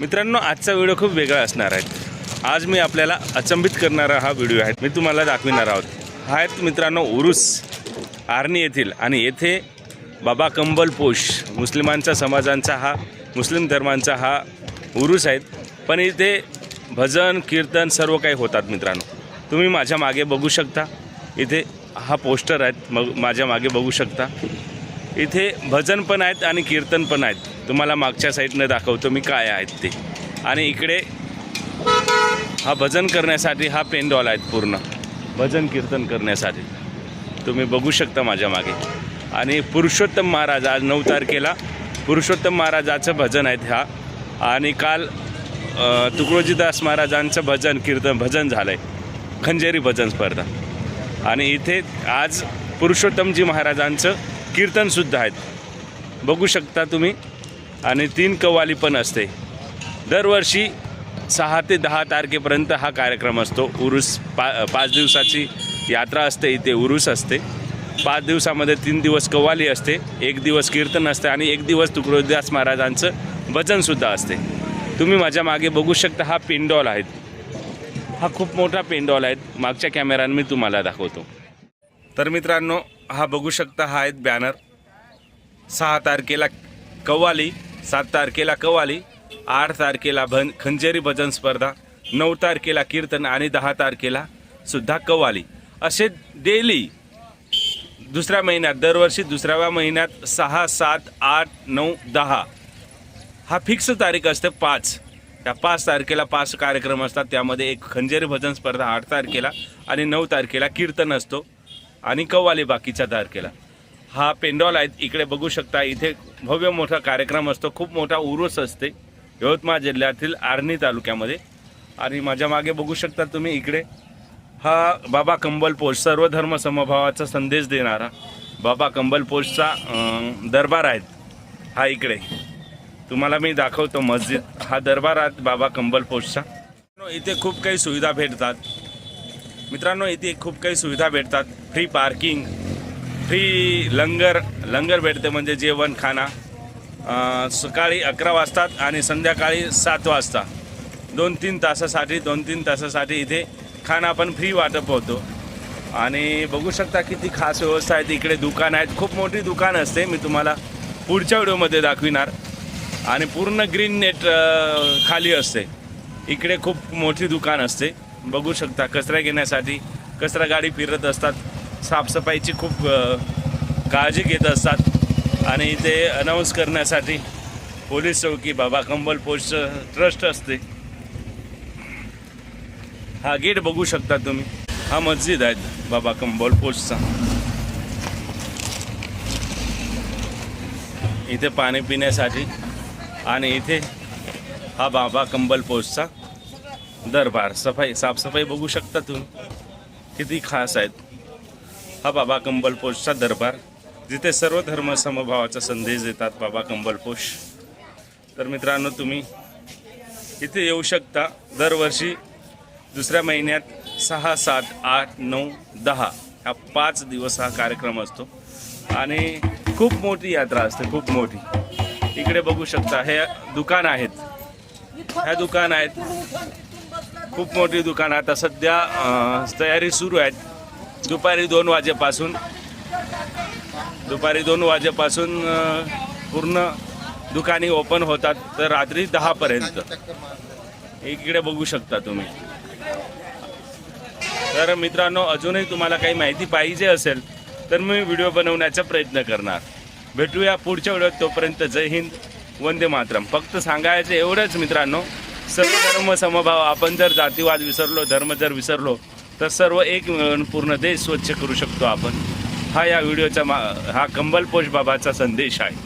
मित्रांनो आजचा व्हिडिओ खूप वेगळा असणार आहे. आज मी आपल्याला अचंबित करणारा हा व्हिडिओ आहे. मी तुम्हाला दाखविणार आहोत. हा आहेत मित्रांनो उरुस आर्नी येथील आणि येथे बाबा कंबल पोष मुस्लिमांचा समाजांचा हा मुस्लिम धर्मांचा हा उरुस आहेत. पण इथे भजन कीर्तन सर्व काही होतात मित्रांनो. तुम्ही माझ्या मागे बघू शकता. इथे हा पोस्टर आहेत. मग माझ्या मागे बघू शकता. इथे भजन पण आहेत आणि कीर्तन पण आहेत. तुम्हाला मागच्या साईडनं दाखवतो मी काय आहेत ते. आणि इकडे हा भजन करण्यासाठी हा पेंडॉल आहेत पूर्ण. भजन कीर्तन करण्यासाठी. तुम्ही बघू शकता माझ्या मागे. आणि पुरुषोत्तम महाराज आज नऊ तारखेला पुरुषोत्तम महाराजाचं भजन आहेत हा. आणि काल तुकडोजीदास महाराजांचं भजन कीर्तन भजन झालं आहे खंजेरी भजन स्पर्धा. आणि इथे आज पुरुषोत्तमजी महाराजांचं कीर्तनसुद्धा आहेत. बघू शकता तुम्ही. आणि तीन कव्वाली पण असते. दरवर्षी सहा ते दहा तारखेपर्यंत हा कार्यक्रम असतो. उरुस पा पाच दिवसाची यात्रा असते. इथे उरुस असते. पाच दिवसामध्ये तीन दिवस कव्वाली असते. एक दिवस कीर्तन असते आणि एक दिवस तुकडोदास महाराजांचं भजनसुद्धा असते. तुम्ही माझ्या मागे बघू शकता हा पेंडॉल आहेत हा खूप मोठा पेंडॉल आहेत मागच्या कॅमेऱ्यानं मी तुम्हाला दाखवतो. तर मित्रांनो हा बघू शकता हा आहेत बॅनर सहा तारखेला कव्वाली सात तारखेला कव्वाली आठ तारखेला भन खंजेरी भजन स्पर्धा नऊ तारखेला कीर्तन आणि दहा तारखेला सुद्धा कव्वाली. असे डेली दुसऱ्या महिन्यात दरवर्षी दुसऱ्या महिन्यात सहा सात आठ नऊ दहा. हा फिक्स तारीख असते पाच. त्या पाच तारखेला पाच कार्यक्रम असतात. त्यामध्ये एक खंजेरी भजन स्पर्धा आठ तारखेला आणि नऊ तारखेला कीर्तन असतो. आणि कव्वाली बाकीच्या तारखेला हा पेंडॉल आहेत इकडे बघू शकता इथे भव्य मोठा कार्यक्रम असतो खूप मोठा उरूस असते यवतमाळ जिल्ह्यातील आर्णी तालुक्यामध्ये. आणि माझ्या मागे बघू शकता तुम्ही इकडे हा बाबा कंबल पोष समभावाचा संदेश देणारा बाबा कंबल पोषचा दरबार आहेत हा इकडे. तुम्हाला मी दाखवतो मस्जिद. हा दरबार आहे बाबा कंबल पोषचा इथे खूप काही सुविधा भेटतात. मित्रांनो इथे खूप काही सुविधा भेटतात. Free parking free langar langar भेटते म्हणजे जेवण खाना. सकाळी अकरा वाजतात आणि संध्याकाळी सात वाजता. दोन तीन तासासाठी दोन तीन तासासाठी इथे खाना पण फ्री वाटप होतो. आणि बघू शकता किती खास व्यवस्था आहे. इकडे दुकान आहेत. खूप मोठी दुकान असते. मी तुम्हाला पुढच्या व्हिडिओमध्ये दाखविणार. आणि पूर्ण ग्रीन नेट खाली असते. इकडे खूप मोठी दुकान असते. बघू शकता कचरा घेण्यासाठी कचरा गाडी फिरत असतात. साफसफाईची खूप काळजी घेत असतात. आणि इथे अनाऊन्स करण्यासाठी पोलीस चौकी बाबा कंबल पोस्ट ट्रस्ट असते. हा गेट बघू शकता तुम्ही. हा मस्जिद आहे बाबा कंबल पोस्टचा. इथे पाणी पिण्यासाठी आणि इथे हा बाबा कंबल पोस्टचा दरबार. सफाई साफसफाई बघू शकता तुम्ही. किती खास आहेत. हा बाबा कंबलपोषचा दरबार जिथे सर्व धर्म समभावाचा संदेश देतात बाबा कंबलपोष. तर मित्रांनो तुम्ही इथे येऊ शकता दरवर्षी दुसऱ्या महिन्यात सहा सात आठ नऊ दहा. हा पाच दिवस हा कार्यक्रम असतो. आणि खूप मोठी यात्रा असते खूप मोठी. इकडे बघू शकता हे दुकान आहेत. ह्या दुकान आहेत. खूप मोठी दुकान आता सध्या तयारी सुरू आहेत. दुपारी दोन वाजेपासून दुपारी दोन वाजेपासून पूर्ण दुकाने ओपन होतात तर रात्री दहापर्यंत. इकडे बघू शकता तुम्ही. तर मित्रांनो अजूनही तुम्हाला काही माहिती पाहिजे असेल तर मी व्हिडिओ बनवण्याचा प्रयत्न करणार. भेटूया पुढच्या व्हिडिओत तोपर्यंत जय हिंद वंदे मातरम. फक्त सांगायचं एवढंच मित्रांनो सर्व धर्म समभाव आपण जर जातीवाद विसरलो धर्म जर विसरलो तर सर्व एक मिळून पूर्ण देश स्वच्छ करू शकतो आपण. हा या व्हिडिओचा मा हा कंबलपोष बाबाचा संदेश आहे.